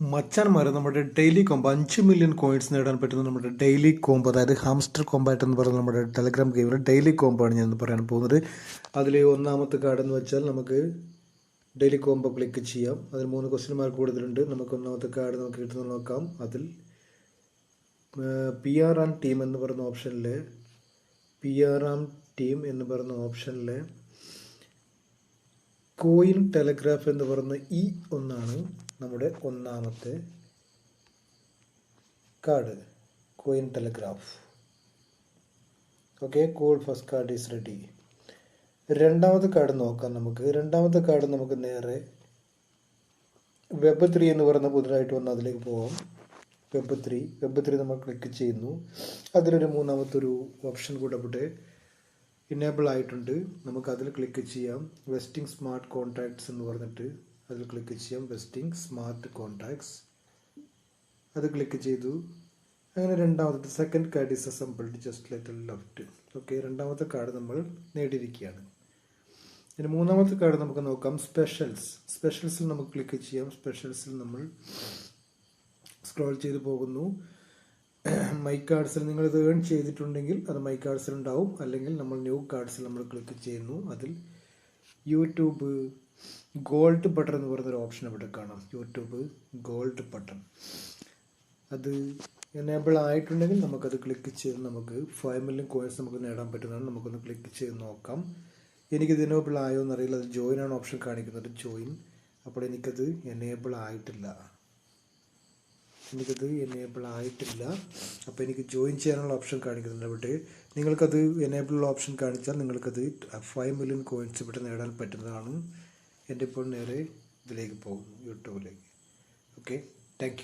മച്ചാന്മാരെ നമ്മുടെ ഡെയിലി കോമ്പ് അഞ്ച് million coins നേടാൻ പറ്റുന്ന നമ്മുടെ ഡെയിലി കോമ്പ് അതായത് ഹാംസ്റ്റർ കോമ്പാറ്റ് എന്ന് പറയുന്ന നമ്മുടെ ടെലഗ്രാം ഗെയിമിലെ ഡെയിലി കോമ്പാണ് ഞാൻ പറയാൻ പോകുന്നത്. അതിൽ ഒന്നാമത്തെ കാർഡ് എന്ന് വെച്ചാൽ നമുക്ക് ഡെയിലി കോംബോ ക്ലിക്ക് ചെയ്യാം. അതിൽ മൂന്ന് ക്വസ്റ്റ്യൻ മാർക്ക് കൂടുതലുണ്ട് നമുക്ക് ഒന്നാമത്തെ കാർഡ് നമുക്ക് കിട്ടുന്നത് നോക്കാം. അതിൽ പി ആർ ആം ടീം എന്ന് പറയുന്ന ഓപ്ഷനിൽ പി ആർ ആം ടീം എന്ന് പറയുന്ന ഓപ്ഷനിൽ കോയിൻ ടെലഗ്രാഫ് എന്ന് പറയുന്ന ഇ ഒന്നാണ്. നമ്മുടെ ഒന്നാമത്തെ card coin telegraph okay call first card is ready രണ്ടാമത്തെ കാർഡ് നോക്കാം നമുക്ക്. രണ്ടാമത്തെ കാർഡ് നമുക്ക് നേരെ വെബ് ത്രീ എന്ന് പറയുന്ന പുതുതായിട്ട് വന്ന അതിലേക്ക് പോകാം വെബ് ത്രീ വെബ് ത്രീ നമ്മൾ ക്ലിക്ക് ചെയ്യുന്നു. അതിലൊരു മൂന്നാമത്തെ ഒരു ഓപ്ഷൻ കൂടെ ഇനേബിൾ ആയിട്ടുണ്ട്. നമുക്ക് അതിൽ ക്ലിക്ക് ചെയ്യാം. വെസ്റ്റിംഗ് സ്മാർട്ട് കോൺട്രാക്ട്സ് എന്ന് പറഞ്ഞിട്ട്. അതിൽ ക്ലിക്ക് ചെയ്യാം. വെസ്റ്റിംഗ് സ്മാർട്ട് കോൺടാക്ട്സ് അത് ക്ലിക്ക് ചെയ്തു. അങ്ങനെ രണ്ടാമത്തെ second card is assembled just light left okay രണ്ടാമത്തെ കാർഡ് നമ്മൾ നേടിയിരിക്കുകയാണ്. ഇനി മൂന്നാമത്തെ കാർഡ് നമുക്ക് നോക്കാം. സ്പെഷ്യൽസ് സ്പെഷ്യൽസിൽ നമുക്ക് ക്ലിക്ക് ചെയ്യാം. സ്പെഷ്യൽസിൽ നമ്മൾ സ്ക്രോൾ ചെയ്ത് പോകുന്നു. മൈ കാർഡ്സിൽ നിങ്ങൾ ഇത് ഏൺ ചെയ്തിട്ടുണ്ടെങ്കിൽ അത് മൈ കാർഡ്സിൽ ഉണ്ടാവും. അല്ലെങ്കിൽ നമ്മൾ ന്യൂ കാർഡ്സിൽ നമ്മൾ ക്ലിക്ക് ചെയ്യുന്നു. അതിൽ യൂട്യൂബ് ഗോൾഡ് ബട്ടൺ എന്ന് പറയുന്നൊരു ഓപ്ഷൻ ഇവിടെ കാണാം. യൂട്യൂബ് ഗോൾഡ് ബട്ടൺ അത് എനേബിൾ ആയിട്ടുണ്ടെങ്കിൽ നമുക്കത് ക്ലിക്ക് ചെയ്ത് നമുക്ക് ഫൈവ് മില്യൺ കോയിൻസ് നമുക്ക് നേടാൻ പറ്റുന്നതാണ്. നമുക്കൊന്ന് ക്ലിക്ക് ചെയ്ത് നോക്കാം. എനിക്കിത് എനേബിൾ ആയോ എന്നറിയില്ല. അത് ജോയിൻ ആണ് ഓപ്ഷൻ കാണിക്കുന്നത്. ജോയിൻ അപ്പോൾ എനിക്കത് എനേബിൾ ആയിട്ടില്ല. എനിക്കത് എനേബിൾ ആയിട്ടില്ല. അപ്പോൾ എനിക്ക് ജോയിൻ ചെയ്യാനുള്ള ഓപ്ഷൻ കാണിക്കുന്നുണ്ട് ഇവിടെ. നിങ്ങൾക്കത് എനേബിൾ ഓപ്ഷൻ കാണിച്ചാൽ നിങ്ങൾക്കത് ഫൈവ് മില്യൺ കോയിൻസ് ഇവിടെ നേടാൻ പറ്റുന്നതാണ്. എന്റെ ഇപ്പോൾ നേരെ ഇതിലേക്ക് പോകുന്നു യൂട്യൂബിലേക്ക്. Okay thank